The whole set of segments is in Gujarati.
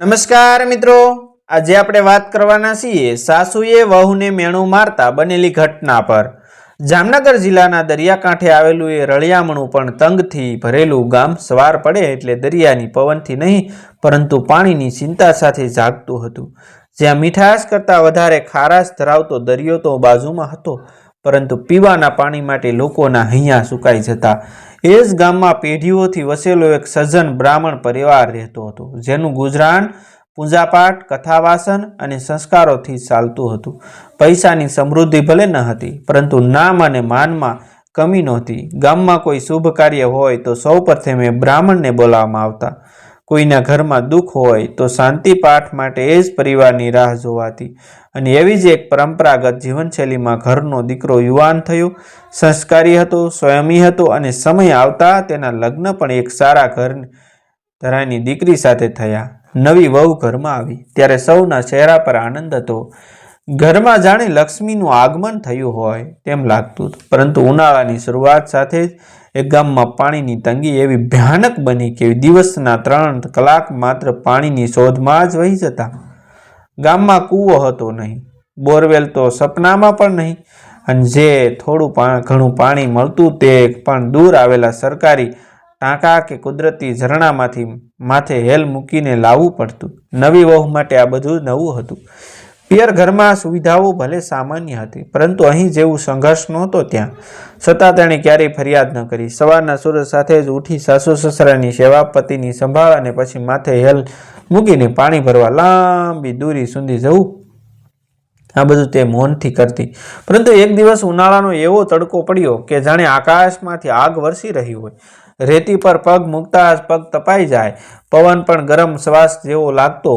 નમસ્કાર મિત્રો. આજે આપણે વાત કરવાના છીએ સાસુએ વહુને મેણું મારતા બનેલી ઘટના પર. જામનગર જિલ્લાના દરિયાકાંઠે આવેલું એ રળિયામણું પણ તંગથી ભરેલું ગામ સવાર પડે એટલે દરિયાની પવનથી નહીં, પરંતુ પાણીની ચિંતા સાથે જાગતું હતું. જ્યાં મીઠાશ કરતાં વધારે ખારાશ ધરાવતો દરિયો તો બાજુમાં હતો. પરંતુ પીવાના પાણી માટે લોકોના હૈયા સુકાઈ જતા. એ જ ગામમાં પેઢીઓથી વસેલો એક સજ્જન બ્રાહ્મણ પરિવાર રહેતો હતો, જેનું ગુજરાન પૂજાપાઠ, કથાવાસન અને સંસ્કારોથી ચાલતું હતું. પૈસાની સમૃદ્ધિ ભલે ન હતી, પરંતુ નામ અને માનમાં કમી નહોતી. ગામમાં કોઈ શુભ કાર્ય હોય તો સૌ પ્રથમે બ્રાહ્મણને બોલાવવામાં આવતા. કોઈના ઘરમાં દુઃખ હોય તો શાંતિ પાઠ માટે એ જ પરિવારની રાહ જોવાતી. અને એવી જ એક પરંપરાગત જીવનશૈલીમાં ઘરનો દીકરો યુવાન થયો, સંસ્કારી હતો, સ્વયંમી હતો અને સમય આવતા તેના લગ્ન પણ એક સારા ઘર ધરાની દીકરી સાથે થયા. નવી વહુ ઘરમાં આવી. ત્યારે સૌના ચહેરા પર આનંદ હતો. ઘરમાં જાણે લક્ષ્મીનું આગમન થયું હોય તેમ લાગતું હતું. પરંતુ ઉનાળાની શરૂઆત સાથે જ એ ગામમાં પાણીની તંગી એવી ભયાનક બની કે દિવસના ત્રણ કલાક માત્ર પાણીની શોધમાં જ વહી જતા. ગામમાં કૂવો હતો નહીં, બોરવેલ તો સપનામાં પણ નહીં. અને જે થોડું ઘણું પાણી મળતું તે પણ દૂર આવેલા સરકારી ટાંકા કે કુદરતી ઝરણામાંથી માથે હેલ મૂકીને લાવવું પડતું. નવી વહુ માટે આ બધું નવું હતું. પિયર ઘરમાં સુવિધાઓ ભલે સામાન્ય હતી, પરંતુ અહીં જેવું સંઘર્ષ નહોતો ત્યાં. છતાં તેણે ક્યારેય ફરિયાદ ન કરી. સવારના સૂરજ સાથે જ ઉઠી સાસુ સસરાની સેવા પતિની સંભાળ અને પછી માથે હેલ મૂકીને પાણી ભરવા લાંબી દૂરી સુધી જવું. આ બધું તે મૌનથી કરતી. પરંતુ એક દિવસ ઉનાળાનો એવો તડકો પડ્યો કે જાણે આકાશમાંથી આગ વરસી રહી હોય. રેતી પર પગ મૂકતા જ પગ તપાઈ જાય. પવન પણ ગરમ શ્વાસ જેવો લાગતો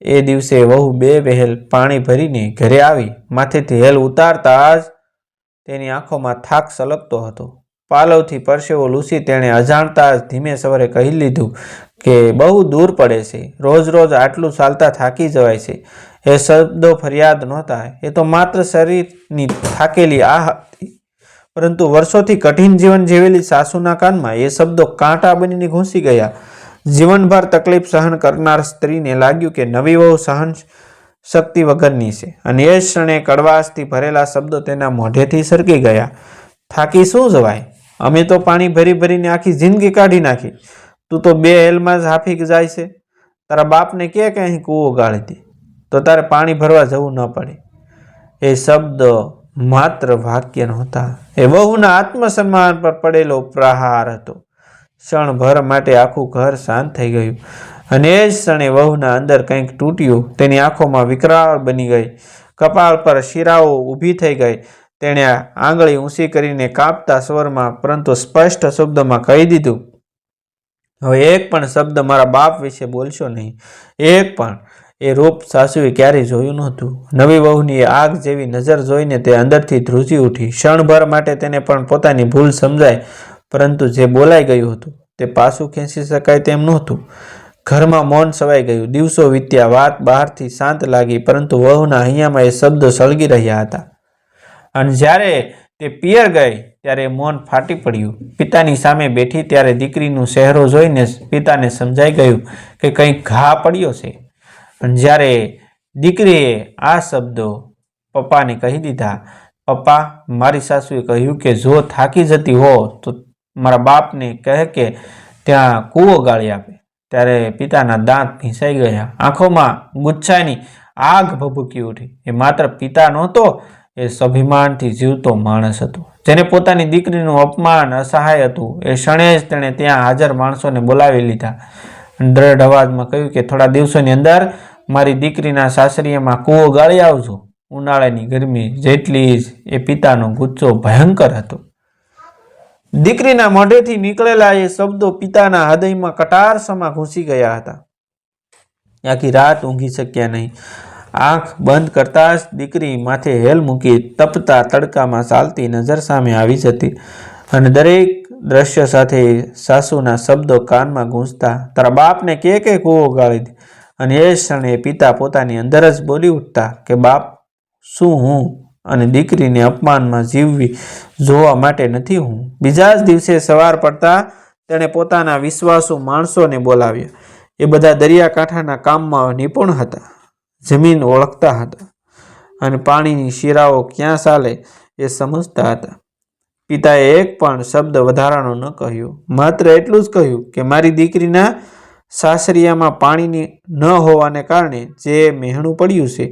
એ દિવસે વહુ બે વહેલ પાણી ભરીને ઘરે આવી. માથેથી હેલ ઉતારતા જ તેની આંખોમાં થાક સલગતો હતો. પાલવથી પરસેવો લૂસી તેણે અજાણતા જ ધીમે સવારે કહી લીધું કે, બહુ દૂર પડે છે. રોજ રોજ આટલું ચાલતા થાકી જવાય છે. એ શબ્દો ફરિયાદ નહોતા. એ તો માત્ર શરીરની થાકેલી આ હતી. પરંતુ વર્ષોથી કઠિન જીવન જીવેલી સાસુના કાનમાં એ શબ્દો કાંટા બનીને ઘૂસી ગયા. જીવનભર તકલીફ સહન કરનાર સ્ત્રીને લાગ્યું કે નવી વહુ સહન શક્તિ વગરની છે. અને એ ક્ષણે કડવાશથી ભરેલા શબ્દો તેના મોઢેથી સરકી ગયા. થાકી શું જવાય? અમે તો પાણી ભરી ભરીને આખી જિંદગી કાઢી નાખી. તું તો બે હેલમાં જ હાફી જાય છે. તારા બાપને કે કે અહીં કૂવો ગાળી દે તો તારે પાણી ભરવા જવું ન પડે. એ શબ્દ માત્ર વાક્ય નહોતા. એ વહુના આત્મસન્માન પર પડેલો પ્રહાર હતો. ક્ષણભર માટે આખું ઘર શાંત થઈ ગયું. અને એ જ ક્ષણે વહુના અંદર કંઈક તૂટ્યું. તેની આંખોમાં વિકરાળ બની ગઈ. કપાળ પર શિરાઓ ઊભી થઈ ગઈ. તેણે આંગળી ઊંચી કરીને કાપતા સ્વરમાં, પરંતુ સ્પષ્ટ શબ્દમાં કહી દીધું, હવે એક પણ શબ્દ મારા બાપ વિશે બોલશો નહીં. એક પણ. એ રૂપ સાસુએ ક્યારેય જોયું નહોતું. નવી વહુની આગ જેવી નજર જોઈને તે અંદરથી ધ્રુજી ઉઠી. ક્ષણભર માટે તેને પણ પોતાની ભૂલ સમજાય. પરંતુ જે બોલાઈ ગયું હતું તે પાછું ખેંચી શકાય તેમ નહોતું. ઘરમાં મૌન સવાઈ ગયું. દિવસો વીત્યા, વાત બહારથી શાંત લાગી, પરંતુ વહુના અહીંયામાં એ શબ્દો સળગી રહ્યા હતા. અને જ્યારે તે પિયર ગઈ, ત્યારે મૌન ફાટી પડ્યું. પિતાની સામે બેઠી, ત્યારે દીકરીનું ચહેરો જોઈને પિતાને સમજાઈ ગયું કે કંઈક ઘા પડ્યો છે. અને જ્યારે દીકરીએ આ શબ્દો પપ્પાને કહી દીધા, પપ્પા, મારી સાસુએ કહ્યું કે જો થાકી જતી હો, તો મારા બાપને કહે કે ત્યાં કૂવો ગાળી આપે. ત્યારે પિતાના દાંત ભીંસાઈ ગયા. આંખોમાં ગુચ્છાની આગ ભભૂકી ઉઠી. એ માત્ર પિતા નહોતો, એ સ્વાભિમાનથી જીવતો માણસ હતો. જેને પોતાની દીકરીનું અપમાન, અસહાય હતું, એ ક્ષણે જ તેણે ત્યાં હાજર માણસોને બોલાવી લીધા. દ્રઢ અવાજમાં કહ્યું કે, થોડા દિવસોની અંદર મારી દીકરીના સાસરીયામાં કૂવો ગાળી આવજો. ઉનાળાની ગરમી જેટલી જ એ પિતાનો ગુચ્છો ભયંકર હતો. દીકરીના મોઢેથી નીકળેલા એ શબ્દો પિતાના હૃદયમાં કટારસમાં ઘૂસી ગયા હતા. આખી રાત ઊંઘી શક્યા નહીં. આંખ બંધ કરતા જ દીકરી માથે હેલ મૂકી તપતા તડકામાં ચાલતી નજર સામે આવી જતી અને દરેક દ્રશ્ય સાથે સાસુના શબ્દો કાનમાં ગૂંજતા, તારા બાપને કે કે કૂવો ગાળી અને એ ક્ષણે પિતા પોતાની અંદર જ બોલી ઉઠતા કે, બાપ, શું હું અને દીકરીને અપમાનમાં જીવવી જોવા માટે નથી હું. બીજા જ દિવસે સવાર પડતા તેણે પોતાના વિશ્વાસુ માણસોને બોલાવ્યા. એ બધા દરિયાકાંઠાના કામમાં નિપુણ હતા. જમીન ઓળખતા હતા અને પાણીની શિરાઓ ક્યાં ચાલે એ સમજતા હતા. પિતાએ એક પણ શબ્દ વધારાનો ન કહ્યો. માત્ર એટલું જ કહ્યું કે મારી દીકરીના સાસરિયામાં પાણીની ન હોવાને કારણે જે મહેણું પડ્યું છે,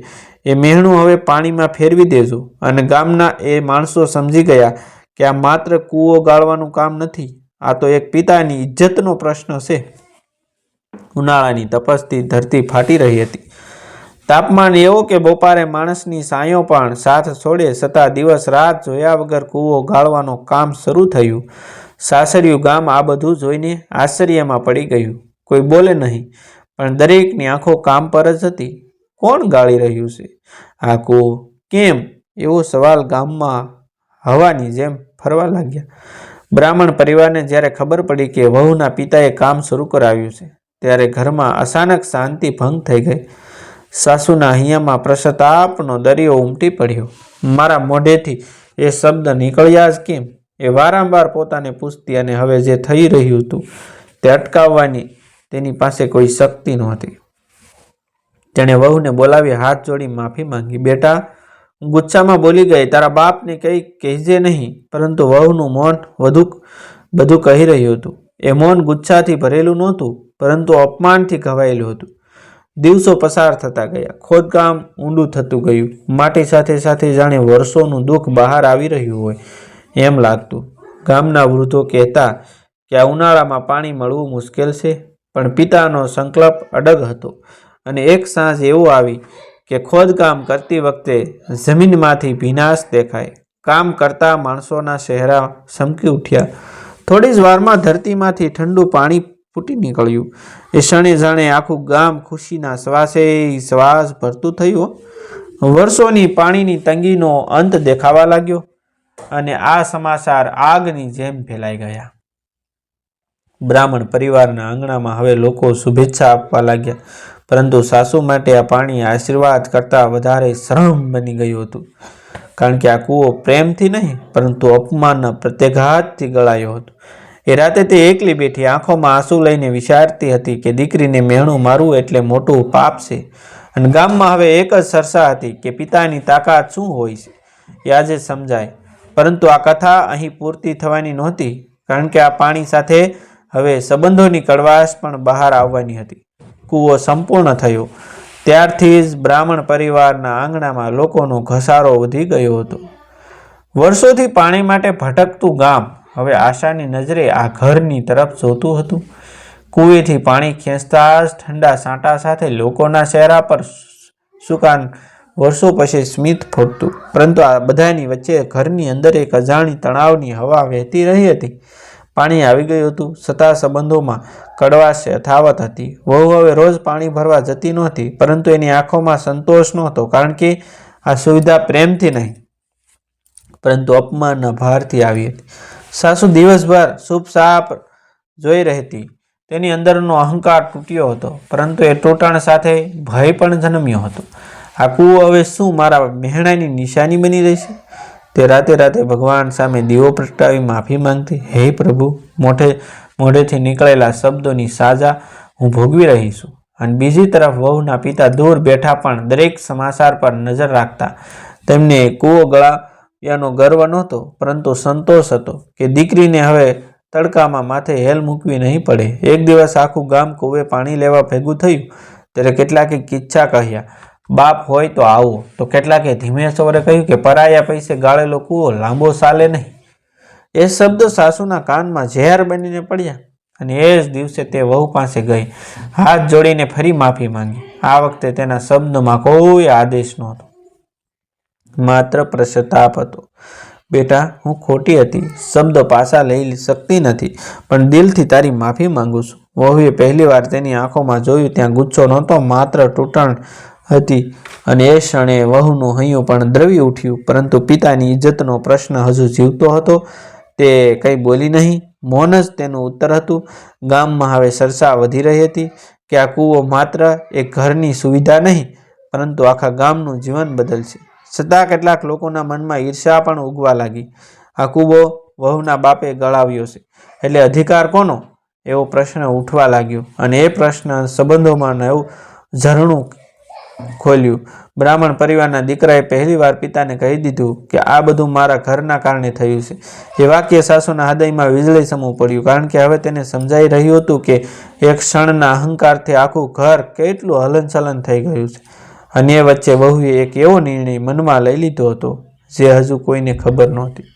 એ મહેણું હવે પાણીમાં ફેરવી દેજો અને ગામના એ માણસો સમજી ગયા કે આ માત્ર કૂવો ગાળવાનું કામ નથી, આ તો એક પિતાની ઇજ્જતનો પ્રશ્ન છે. ઉનાળાની તપસથી ધરતી ફાટી રહી હતી. તાપમાન એવો કે બપોરે માણસની સાયો પણ સાથ છોડે છતાં દિવસ રાત જોયા વગર કૂવો ગાળવાનું કામ શરૂ થયું. સાસરિયું ગામ આ બધું જોઈને આશ્ચર્યમાં પડી ગયું. કોઈ બોલે નહીં. પણ દરેકની આંખો કામ પર જ હતી. કોણ ગાળી રહ્યું છે? આકો કેમ? એવો સવાલ ગામમાં હવાની જેમ ફરવા લાગ્યા. બ્રાહ્મણ પરિવારને જ્યારે ખબર પડી કે વહુના પિતાએ કામ શરૂ કરાવ્યું છે, ત્યારે ઘરમાં અચાનક શાંતિ ભંગ થઈ ગઈ. સાસુના હૈયામાં પ્રસતાપનો દરિયો ઉમટી પડ્યો. મારા મોઢેથી એ શબ્દ નીકળ્યા જ કેમ? એ વારંવાર પોતાને પૂછતી અને હવે જે થઈ રહ્યું હતું તે અટકાવવાની તેની પાસે કોઈ શક્તિ નહોતી. તેણે વહુને બોલાવી હાથ જોડી માફી માંગી. બેટા ગુસ્સામાં બોલી ગઈ. તારા બાપને કંઈ કહેજે નહીં. પરંતુ વહુનું મૌન વધુ બધું કહી રહ્યું હતું. એ મૌન ગુસ્સાથી ભરેલું નહોતું, પરંતુ અપમાનથી ઘવાયેલું હતું. દિવસો પસાર થતા ગયા. ખોદકામ ઊંડું થતું ગયું. માટી સાથે સાથે જાણે વર્ષોનું દુઃખ બહાર આવી રહ્યું હોય એમ લાગતું. ગામના વૃદ્ધો કહેતા કે, આ ઉનાળામાં પાણી મળવું મુશ્કેલ છે. પણ પિતાનો સંકલ્પ અડગ હતો અને એક સાંજ એવું આવી કે ખોદકામ કરતી વખતે જમીનમાંથી ભીનાશ દેખાય. કામ કરતા માણસોના ચહેરા સમકી ઉઠ્યા. થોડી જ વારમાં ધરતીમાંથી ઠંડુ પાણી ફૂટી નીકળ્યું. એ ક્ષણે જાણે આખું ગામ ખુશીના શ્વાસે શ્વાસ ભરતું થયું વર્ષોની પાણીની તંગીનો અંત દેખાવા લાગ્યો અને આ સમાચાર આગની જેમ ફેલાઈ ગયા. બ્રાહ્મણ પરિવારના આંગણામાં હવે લોકો શુભેચ્છા આપવા લાગ્યા. પરંતુ સાસુ માટે આ પાણી આશીર્વાદ કરતાં વધારે શરમ બની ગયું હતું. કારણ કે આ કૂવો પ્રેમથી નહીં, પરંતુ અપમાનના પ્રત્યાઘાતથી ગળાયો હતો. એ રાતે તે એકલી બેઠી આંખોમાં આંસુ લઈને વિચારતી હતી કે દીકરીને મેણું મારવું એટલે મોટું પાપ છે. અને ગામમાં હવે એક જ સરસા હતી કે પિતાની તાકાત શું હોય છે? એ આજે સમજાય. પરંતુ આ કથા અહીં પૂર્તિ થવાની નહોતી, કારણ કે આ પાણી સાથે હવે સંબંધોની કડવાશ પણ બહાર આવવાની હતી. કૂવો સંપૂર્ણ થયો. ત્યારથી જ બ્રાહ્મણ પરિવારના આંગણામાં લોકોનો ઘસારો વધી ગયો હતો. વર્ષોથી પાણી માટે ભટકતું ગામ હવે આશાની નજરે આ ઘરની તરફ જોતું હતું. કૂવેથી પાણી ખેંચતા જ ઠંડા સાંટા સાથે લોકોના ચહેરા પર સુકાન વર્ષો પછી સ્મિત ફૂટતું. પરંતુ આ બધાની વચ્ચે ઘરની અંદર એક અજાણી તણાવની હવા વહેતી રહી હતી. પાણી આવી ગયું હતું. છતાં સંબંધોમાં કડવાશ યથાવત હતી. વહુ હવે રોજ પાણી ભરવા જતી નહોતી, પરંતુ એની આંખોમાં સંતોષ નહોતો, કારણ કે આ સુવિધા પ્રેમથી નહીં, પરંતુ અપમાનના ભારથી આવી હતી. સાસુ દિવસભર શુભ સાપ જોઈ રહેતી. તેની અંદરનો અહંકાર તૂટ્યો હતો, પરંતુ એ તૂટણ સાથે ભય પણ જન્મ્યો હતો. આ કૂવો હવે શું મારા મહેણાની નિશાની બની રહેશે? તે રાતે રાતે ભગવાન સામે દીવો પ્રગટાવી માફી માંગતી, હે પ્રભુ, મોઢે, મોઢેથી નીકળેલા શબ્દોની સાજા હું ભોગવી રહી છું અને બીજી તરફ વહુના પિતા દૂર બેઠા પણ દરેક સમાચાર પર નજર રાખતા, તેમને કૂવો ગળાવ્યાનો ગર્વ નહોતો, પરંતુ સંતોષ હતો કે દીકરીને હવે તડકામાં માથે હેલ મૂકવી નહીં પડે. એક દિવસ આખું ગામ કૂવે પાણી લેવા ભેગું થયું. ત્યારે કેટલાકે કિચ્છા કહ્યા. બાપ હોય તો આવો. તો કેટલાકે ધીમે સવારે કહ્યું કે, પરાયા પૈસે ગાળેલો કૂવો લાંબો ચાલે નહીં. એ શબ્દ સાસુના કાનમાં ઝેર બનીને પડ્યા અને એ જ દિવસે તે વહુ પાસે ગઈ. હાથ જોડીને ફરી માફી માંગી. આ વખતે તેના શબ્દમાં કોઈ આદેશ નહોતો. માત્ર પશ્ચાતાપ હતો. બેટા, હું ખોટી હતી. શબ્દ પાછા લઈ શકતી નથી. પણ દિલથી તારી માફી માંગુ છું. વહુએ પહેલીવાર તેની આંખોમાં જોયું, ત્યાં ગુસ્સો નહોતો, માત્ર તૂટણ હતી. અને એ ક્ષણે વહુનું હૈયું પણ દ્રવી ઉઠ્યું, પરંતુ પિતાની ઇજ્જતનો પ્રશ્ન હજુ જીવતો હતો. તે કંઈ બોલી નહીં. મૌન જ તેનું ઉત્તર હતું. ગામમાં હવે ચર્ચા વધી રહી હતી. કે આ કૂવો માત્ર એક ઘરની સુવિધા નહીં, પરંતુ આખા ગામનું જીવન બદલશે. છતાં કેટલાક લોકોના મનમાં ઈર્ષા પણ ઉગવા લાગી. આ કૂવો વહુના બાપે ગળાવ્યો છે. એટલે અધિકાર કોનો? એવો પ્રશ્ન ઉઠવા લાગ્યો. અને એ પ્રશ્ન સંબંધોમાં નવું ઝરણું ખોલ્યું. બ્રાહ્મણ પરિવારના દીકરાએ પહેલીવાર પિતાને કહી દીધું કે આ બધું મારા ઘરના કારણે થયું છે. એ વાક્ય સાસુના હૃદયમાં વીજળી સમૂહ પડ્યું કારણ કે હવે તેને સમજાઈ રહ્યું હતું કે એક ક્ષણના અહંકારથી આખું ઘર કેટલું હલનચલન થઈ ગયું છે. અને એ વચ્ચે વહુએ એક એવો નિર્ણય મનમાં લઈ લીધો હતો જે હજુ કોઈને ખબર નહોતી.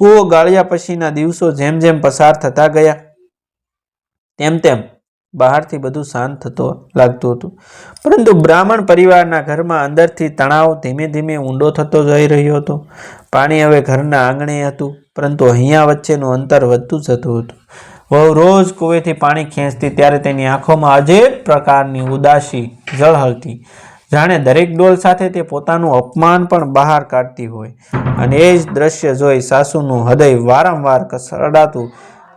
કૂવો ગાળ્યા પછીના દિવસો જેમ જેમ પસાર થતા ગયા, તેમ તેમ બહારથી બધું શાંત થતો લાગતું હતું. પરંતુ બ્રાહ્મણ પરિવારના ઘરમાં અંદરથી તણાવ ધીમે ધીમે ઊંડો થતો જઈ રહ્યો હતો. પાણી હવે ઘરના આંગણે હતું, પરંતુ અહીંયા વચ્ચેનું અંતર વધતું જતું હતું. વહુ રોજ કૂવેથી પાણી ખેંચતી, ત્યારે તેની આંખોમાં અજેબ પ્રકારની ઉદાસી ઝળહળતી. જાણે દરેક ડોલ સાથે તે પોતાનું અપમાન પણ બહાર કાઢતી હોય. અને એ જ દ્રશ્ય જોઈ સાસુનું હૃદય વારંવાર કસરડાતું.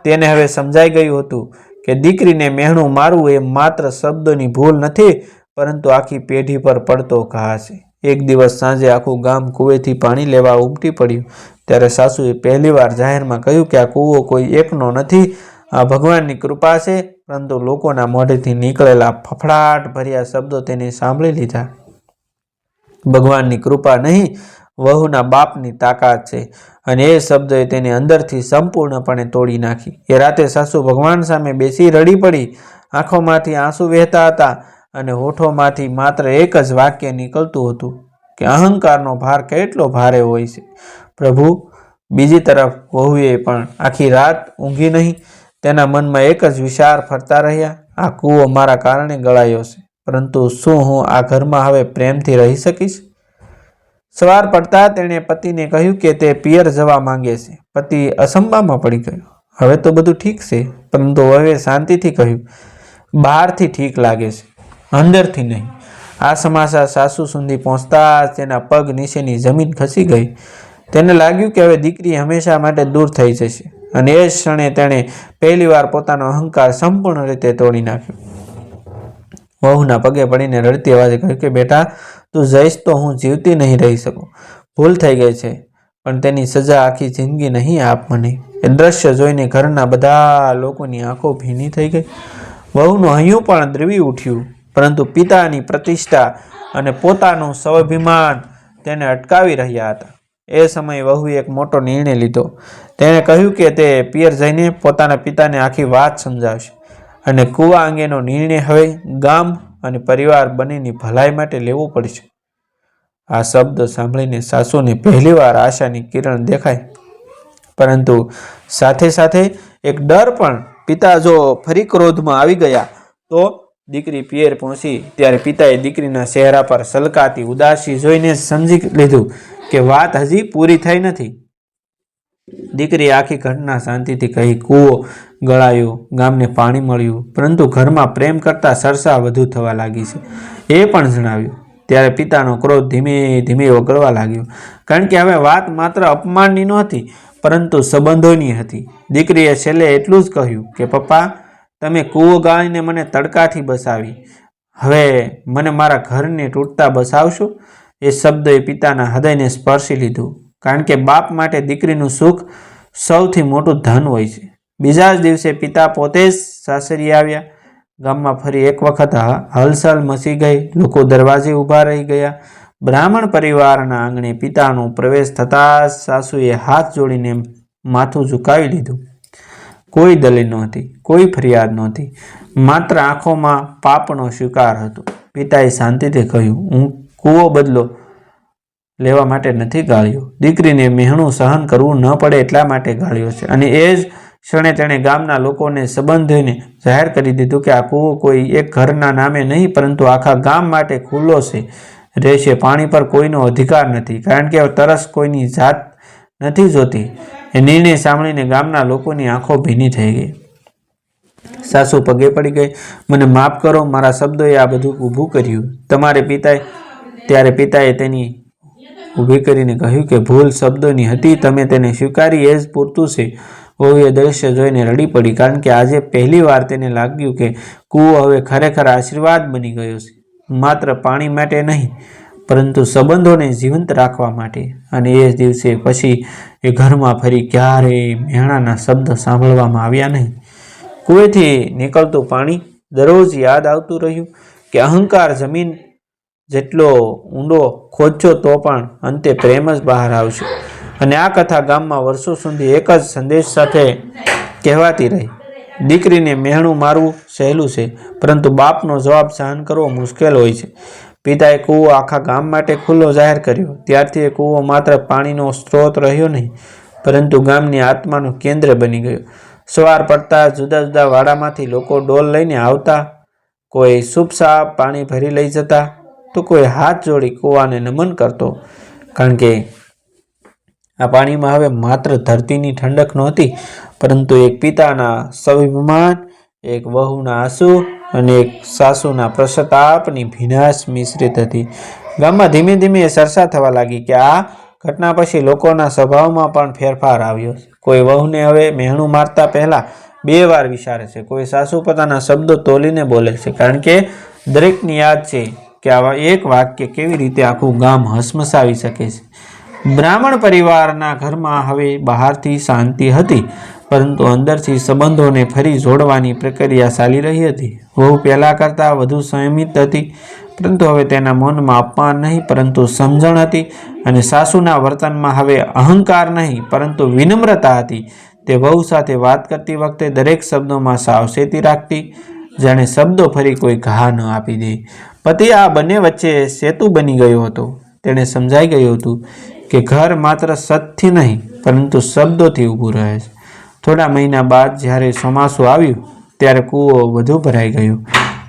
તેને હવે સમજાઈ ગયું હતું કે દીકરીને મહેણું મારવું એ માત્ર શબ્દોની ભૂલ નથી, પરંતુ આખી પેઢી પર પડતો ઘા છે. એક દિવસ સાંજે આખું ગામ કૂવેથી પાણી લેવા ઉમટી પડ્યું. ત્યારે સાસુએ પહેલીવાર જાહેરમાં કહ્યું કે આ કૂવો કોઈ એકનો નથી, આ ભગવાનની કૃપા છે, પરંતુ લોકોના મોઢેથી નીકળેલા ફફડાટ ભર્યા શબ્દો તેને સાંભળી લીધા. ભગવાનની કૃપા નહીં વહુના બાપની તાકાત છે અને એ શબ્દએ તેને અંદરથી સંપૂર્ણપણે તોડી નાખી. એ રાતે સાસુ ભગવાન સામે બેસી રડી પડી, આંખોમાંથી આંસુ વહેતા હતા અને હોઠોમાંથી માત્ર એક જ વાક્ય નીકળતું હતું કે અહંકારનો ભાર કેટલો ભારે હોય છે. પ્રભુ, બીજી તરફ વહુએ પણ આખી રાત ઊંઘી નહીં. તેના મનમાં એક જ વિચાર ફરતા રહ્યા. આ કૂવો મારા કારણે ગળાયો છે. પરંતુ શું હું આ ઘરમાં હવે પ્રેમથી રહી શકીશ? સવાર પડતા તેણે પતિને કહ્યું કે તે પિયર જવા માંગે છે. પતિ અસંભામાં પડી ગયો. હવે તો બધું ઠીક છે, પરંતુ હવે શાંતિથી કહ્યું, બહારથી ઠીક લાગે છે, અંદરથી નહીં. આ સમાસા સાસુ સુધી પહોંચતા તેના પગ નીચેની જમીન ખસી ગઈ. તેને લાગ્યું કે હવે દીકરી હંમેશા માટે દૂર થઈ જશે, અને એ ક્ષણે તેણે પહેલીવાર પોતાનો અહંકાર સંપૂર્ણ રીતે તોડી નાખ્યો. વહુના પગે પડીને રડતી અવાજે કહ્યું કે, બેટા તું જઈશ તો હું જીવતી નહીં રહી શકું. ભૂલ થઈ ગઈ છે, પણ તેની સજા આખી જિંદગી નહીં આપ મને. એ દ્રશ્ય જોઈને ઘરના બધા લોકોની આંખો ભીની થઈ ગઈ. વહુનું હૈયું પણ દ્રવી ઉઠ્યું, પરંતુ પિતાની પ્રતિષ્ઠા અને પોતાનું સ્વાભિમાન તેને અટકાવી રહ્યા હતા. એ સમયે વહુએ એક મોટો નિર્ણય લીધો. તેણે કહ્યું કે તે પિયર જઈને પોતાના પિતાને આખી વાત સમજાવશે. અને કુવા અંગેનો નિર્ણય હવે ગામ અને પરિવાર બંનેની ભલાઈ માટે લેવું પડશે. આ શબ્દ સાંભળીને સાસુને પહેલીવાર આશાની કિરણ દેખાય પરંતુ સાથે સાથે એક ડર પણ પિતા જો ફરી ક્રોધમાં આવી ગયા, તો દીકરી પિયર પહોંચી ત્યારે પિતાએ દીકરીના ચહેરા પર સલકાતી ઉદાસી જોઈને સમજી લીધું કે વાત હજી પૂરી થઈ નથી. દીકરી આખી ઘટના શાંતિથી કહી, કૂવો, ગળાયો, ગામને પાણી મળ્યું, પરંતુ ઘરમાં પ્રેમ કરતાં સરસા વધુ થવા લાગી છે. એ પણ જણાવ્યું. ત્યારે પિતાનો ક્રોધ ધીમે ધીમે ઓગળવા લાગ્યો. કારણ કે હવે વાત માત્ર અપમાનની નહોતી, પરંતુ સંબંધોની હતી. દીકરીએ છેલ્લે એટલું જ કહ્યું કે, પપ્પા, તમે કૂવો ગાળીને મને તડકાથી બસાવી. હવે મને મારા ઘરને તૂટતા બસાવશો? એ શબ્દોએ પિતાના હૃદયને સ્પર્શી લીધું. કારણ કે બાપ માટે દીકરીનું સુખ સૌથી મોટું ધન હોય છે. બીજા જ દિવસે પિતા પોતે જ સાસરી આવ્યા. ગામમાં ફરી એક વખત હલચલ મચી ગઈ. લોકો દરવાજે ઊભા રહી ગયા. બ્રાહ્મણ પરિવારના આંગણે પિતાનો પ્રવેશ થતાં સાસુએ હાથ જોડીને માથું ઝુકાવી લીધું કોઈ દલીલ નહોતી, કોઈ ફરિયાદ નહોતી. માત્ર આંખોમાં પાપનો શિકાર હતો. પિતાએ શાંતિથી કહ્યું હું કૂવો બદલો. લેવા માટે નથી ગાળ્યો. દીકરીને મહેણું સહન કરવું ન પડે એટલા માટે ગાળ્યો છે. અને એ જ ક્ષણે તેણે ગામના લોકોને સંબંધોને જાહેર કરી દીધું કે આ કૂવો કોઈ એક ઘરના નામે નહીં, પરંતુ આખા ગામ માટે ખુલ્લો છે. રહેશે. પાણી પર કોઈનો અધિકાર નથી, કારણ કે તરસ કોઈની જાત નથી જોતી. એ નિર્ણય સાંભળીને ગામના લોકોની આંખો ભીની થઈ ગઈ. સાસુ પગે પડી ગઈ. મને માફ કરો, મારા શબ્દોએ આ બધું ઊભું કર્યું. તમારે પિતાએ, ત્યારે પિતાએ તેની ઊભી કરીને કહ્યું કે, ભૂલ શબ્દોની હતી, તમે તેને સ્વીકારી એ જ પૂરતું છે. વહુએ દ્રશ્ય જોઈને રડી પડી, કારણ કે આજે પહેલી વાર તેને લાગ્યું કે કૂવો હવે ખરેખર આશીર્વાદ બની ગયો છે, માત્ર પાણી માટે નહીં, પરંતુ સંબંધોને જીવંત રાખવા માટે. અને એ જ દિવસે પછી એ ઘરમાં ફરી ક્યારેય મેણાના શબ્દ સાંભળવામાં આવ્યા નહીં. કુવેથી નીકળતું પાણી દરરોજ યાદ આવતું રહ્યું કે અહંકાર જમીન જેટલો ઊંડો ખોદશો તો પણ અંતે પ્રેમ જ બહાર આવશે. અને આ કથા ગામમાં વર્ષો સુધી એક જ સંદેશ સાથે કહેવાતી રહી. દીકરીને મહેણું મારવું સહેલું છે, પરંતુ બાપનો જવાબ સહન કરવો મુશ્કેલ હોય છે. પિતાએ કૂવો આખા ગામ માટે ખુલ્લો જાહેર કર્યો. ત્યારથી એ કૂવો માત્ર પાણીનો સ્ત્રોત રહ્યો નહીં, પરંતુ ગામની આત્માનું કેન્દ્ર બની ગયો. સવાર પડતા જુદા જુદા વાડામાંથી લોકો ડોલ લઈને આવતા, કોઈ સાપ પાણી ભરી લઈ જતા તો કોઈ હાથ જોડી કૂવાને નમન કરતો, કારણ કે આ પાણીમાં હવે માત્ર ધરતીની ઠંડક નહોતી, પરંતુ એક પિતાના સ્વાભિમાન એક વહુના આંસુ અને એક સાસુના પ્રસતાપની ભીનાશ મિશ્રિત હતી. ગામમાં ધીમે ધીમે એ ચર્ચા થવા લાગી કે આ ઘટના પછી લોકોના સ્વભાવમાં પણ ફેરફાર આવ્યો. કોઈ વહુને હવે મહેણું મારતા પહેલાં બે વાર વિચારે છે. કોઈ સાસુ પોતાના શબ્દો તોલીને બોલે છે, કારણ કે દરેકની યાદ છે કે આવા એક વાક્ય કેવી રીતે આખું ગામ હસમસાવી શકે છે? બ્રાહ્મણ પરિવારના ઘરમાં હવે બહારથી શાંતિ હતી, પરંતુ અંદરથી સંબંધોને ફરી જોડવાની પ્રક્રિયા ચાલી રહી હતી. વહુ પહેલાં કરતાં વધુ સંયમિત હતી, પરંતુ હવે તેના મનમાં અપમાન નહીં, પરંતુ સમજણ હતી અને સાસુના વર્તનમાં હવે અહંકાર નહીં, પરંતુ વિનમ્રતા હતી. તે વહુ સાથે વાત કરતી વખતે દરેક શબ્દોમાં સાવચેતી રાખતી જાણે શબ્દો ફરી કોઈ ઘા ન આપી દે. પતિ આ બંને વચ્ચે સેતુ બની ગયો હતો. તેણે સમજાઈ ગયું હતું કે ઘર માત્ર સતથી નહીં, પરંતુ શબ્દોથી ઊભું રહે છે. થોડા મહિના બાદ જ્યારે ચોમાસું આવ્યું, ત્યારે કૂવો વધુ ભરાઈ ગયો.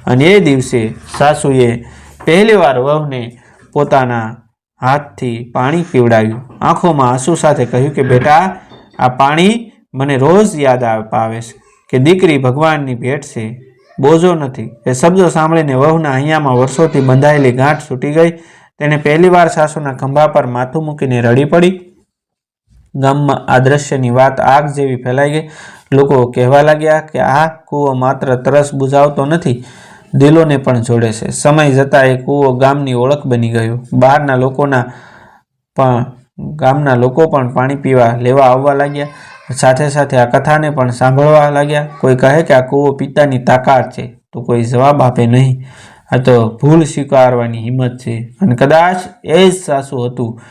અને એ દિવસે સાસુએ પહેલીવાર વહુને પોતાના હાથથી પાણી પીવડાવ્યું. આંખોમાં આંસુ સાથે કહ્યું કે, બેટા, આ પાણી મને રોજ યાદ અપાવે છે કે દીકરી ભગવાનની ભેટ છે. બોજો નથી. એ શબ્દો સાંભળીને વહુના અહીંયામાં વર્ષોથી બંધાયેલી ગાંઠ છૂટી ગઈ. તેને પહેલીવાર સાસુના ખંભા પર માથું મૂકીને રડી પડી. ગામમાં આ દ્રશ્યની વાત આગ જેવી ફેલાઈ ગઈ. લોકો કહેવા લાગ્યા કે આ કૂવો માત્ર તરસ બુઝાવતો નથી, દિલોને પણ જોડે છે. સમય જતાં એ કૂવો ગામની ઓળખ બની ગયો. બહારના લોકોના પણ ગામના લોકો પણ પાણી પીવા, લેવા આવવા લાગ્યા. સાથે સાથે આ કથાને પણ સાંભળવા લાગ્યા. કોઈ કહે કે આ કૂવો પિતાની તાકાત છે, તો કોઈ જવાબ આપે નહીં. આ તો ભૂલ સ્વીકારવાની હિંમત છે. અને કદાચ એ જ સાસુ હતું.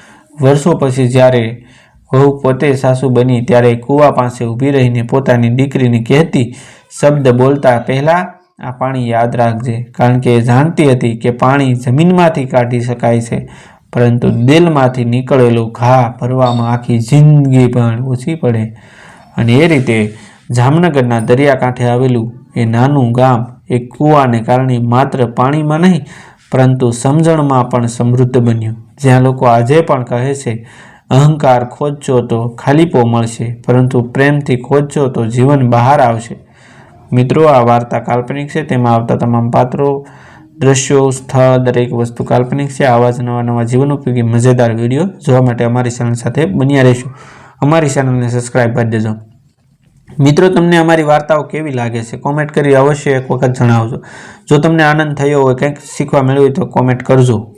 વર્ષો પછી જ્યારે વહુ પોતે સાસુ બની, ત્યારે કૂવા પાસે ઊભી રહીને પોતાની દીકરીને કહેતી શબ્દ બોલતા પહેલાં આ પાણી યાદ રાખજે, કારણ કે એ જાણતી હતી કે પાણી જમીનમાંથી કાઢી શકાય છે. પરંતુ દિલમાંથી નીકળેલું ઘા ભરવામાં આખી જિંદગી પણ ઓછી પડે. અને એ રીતે જામનગરના દરિયાકાંઠે આવેલું એ નાનું ગામ એ કૂવાને કારણે માત્ર પાણીમાં નહીં, પરંતુ સમજણમાં પણ સમૃદ્ધ બન્યું. જ્યાં લોકો આજે પણ કહે છે, અહંકાર ખોજજો તો ખાલીપો મળશે, પરંતુ પ્રેમથી ખોજજો તો જીવન બહાર આવશે. મિત્રો, આ વાર્તા કાલ્પનિક છે, તેમાં આવતા તમામ પાત્રો દ્રશ્યો, સ્થળ, દરેક વસ્તુ કાલ્પનિક છે. આવા જ નવા નવા જીવન ઉપયોગી મજેદાર વીડિયો જોવા માટે અમારી ચેનલ સાથે બન્યા રહેશું. અમારી ચેનલને સબસ્ક્રાઈબ કરી દેજો. મિત્રો, તમને અમારી વાર્તાઓ કેવી લાગે છે? કોમેન્ટ કરી અવશ્ય એક વખત જણાવજો. જો તમને આનંદ થયો હોય, કંઈક શીખવા મળ્યું હોય તો કોમેન્ટ કરજો.